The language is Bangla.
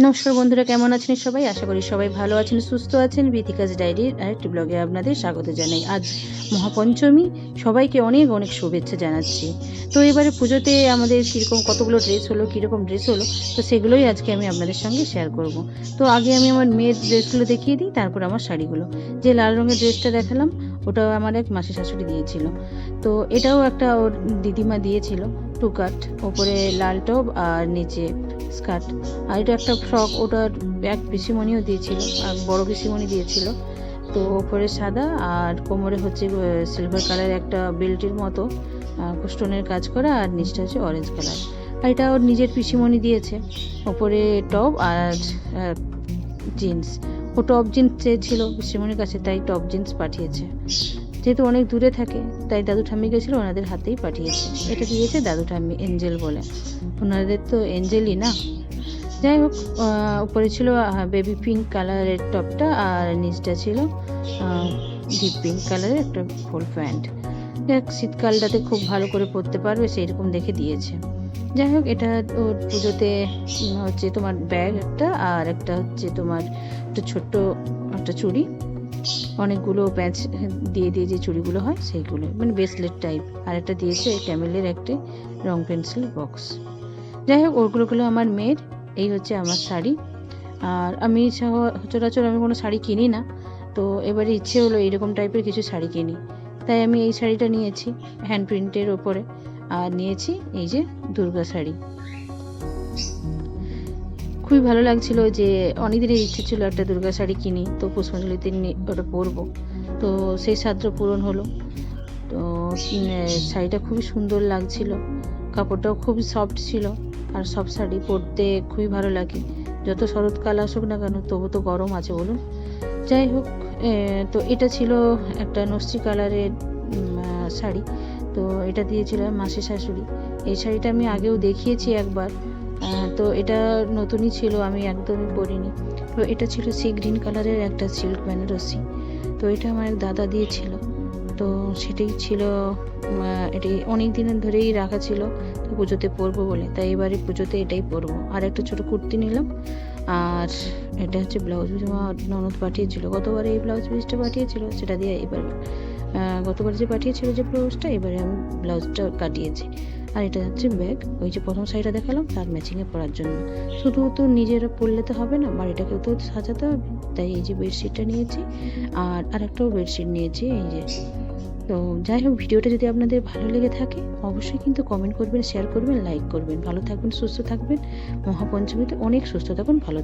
নমস্কার বন্ধুরা, কেমন আছেন সবাই? আশা করি সবাই ভালো আছেন, সুস্থ আছেন। বিথিকাজ ডায়েরির আরেকটি ব্লগে আপনাদের স্বাগত জানাই। আজ মহাপঞ্চমী, সবাইকে অনেক অনেক শুভেচ্ছা জানাচ্ছি। তো এবারে পুজোতে আমাদের কীরকম কতগুলো ড্রেস হলো, কীরকম ড্রেস হলো, তো সেগুলোই আজকে আমি আপনাদের সঙ্গে শেয়ার করব। তো আগে আমি আমার মেয়ের ড্রেসগুলো দেখিয়ে দিই, তারপর আমার শাড়িগুলো। যে লাল রঙের ড্রেসটা দেখালাম ওটাও আমার এক মাসি শাশুড়ি দিয়েছিল। তো এটাও একটা ওর দিদিমা দিয়েছিল, টু কাট। ওপরে লাল টপ আর নিচে স্কার্ট। আর এটা একটা ফ্রক ওটার এক পিসিমণিও দিয়েছিল, আর বড় পিসিমণি দিয়েছিল। তো ওপরে সাদা আর কোমরে হচ্ছে সিলভার কালার একটা বেল্টের মতো স্টোনের কাজ করা, আর নিচটা হচ্ছে অরেঞ্জ কালার আর এটা ওর নিজের পিসিমণি দিয়েছে, ওপরে টপ আর জিন্স ও টপ জিন্স চেয়েছিল পিসিমণির কাছে, তাই টপ জিন্স পাঠিয়েছে। যেহেতু অনেক দূরে থাকে, তাই দাদু ঠাম্মি গেছিল, ওনাদের হাতেই পাঠিয়েছে। এটা দিয়েছে দাদু ঠাম্মি এঞ্জেল বলে। ওনাদের তো এঞ্জেলই না? যাই হোক উপরে ছিল বেবি পিঙ্ক কালারের টপটা আর নিচটা ছিল ডিপ পিঙ্ক কালারের একটা ফুল প্যান্ট শীতকালটাতে খুব ভালো করে পরতে পারবে সেই রকম দেখে দিয়েছে। যাই হোক, এটা ওর পুজোতে হচ্ছে তোমার ব্যাগ একটা আর একটা হচ্ছে তোমার একটা ছোট্ট একটা চুড়ি। অনেকগুলো প্যাঁচ দিয়ে দিয়ে যে চুড়িগুলো হয়, সেইগুলো। মানে ব্রেসলেট টাইপ আর একটা দিয়েছে ক্যামেলের একটি রং পেন্সিল বক্স যাই হোক, ওগুলো হলো আমার মেয়ের। এই হচ্ছে আমার শাড়ি। আর আমি সচরাচর আমি কোনো শাড়ি কিনি না। তো এবারে ইচ্ছে হলো এরকম টাইপের কিছু শাড়ি কিনি। তাই আমি এই শাড়িটা নিয়েছি হ্যান্ড প্রিন্টের ওপরে। আর নিয়েছি এই যে দুর্গা শাড়ি। খুবই ভালো লাগছিল যে অনেকদিনের ইচ্ছে ছিল একটা দুর্গা শাড়ি কিনি, তো পুষ্পাঞ্জলিতে ওটা পরবো। তো সেই সাধ্র পূরণ হলো। তো শাড়িটা খুবই সুন্দর লাগছিল। কাপড়টাও খুবই সফট ছিল, আর সব শাড়ি পরতে খুবই ভালো লাগে। যত শরৎকাল আসুক না কেন, তবু তো গরম আছে বলুন। যাই হোক তো এটা ছিল একটা নস্যি কালারের শাড়ি। তো এটা দিয়েছিল মাসি শাশুড়ি। এই শাড়িটা আমি আগেও দেখিয়েছি একবার। তো এটা নতুনই ছিল, আমি একদমই পরিনি। তো এটা ছিল সি গ্রিন কালারের একটা সিল্ক বেনারসি। তো এটা আমার এক দাদা দিয়েছিল। তো সেটাই ছিল এটি অনেক দিনের ধরেই রাখা ছিল, তো পুজোতে পরবো বলে। তাই এবারে পুজোতে এটাই পরবো। আর একটা ছোট কুর্তি নিলাম। আর এটা হচ্ছে ব্লাউজ পিস আমার ননদ পাঠিয়েছিল। গতবার এই ব্লাউজ পিসটা পাঠিয়েছিল, সেটা দিয়ে এবার গতবার যে পাঠিয়েছিল যে ব্লাউজটা, এবারে আমি ব্লাউজটা কাটিয়েছি। আর এটা হচ্ছে ব্যাগ। ওই যে প্রথম শাড়িটা দেখালাম, তার ম্যাচিংয়ে পরার জন্য। শুধু তো নিজেরা পরলে তো হবে না বাড়িটাকেও তো সাজাতে হবে। তাই এই যে বেডশিটটা নিয়েছি, আর আরেকটাও বেডশিট নিয়েছি, এই যে। তো যাই হোক, ভিডিওটা যদি আপনাদের ভালো লেগে থাকে, অবশ্যই কিন্তু কমেন্ট করবেন শেয়ার করবেন লাইক করবেন। ভালো থাকবেন, সুস্থ থাকবেন। মহাপঞ্চমীতে অনেক সুস্থ থাকুন, ভালো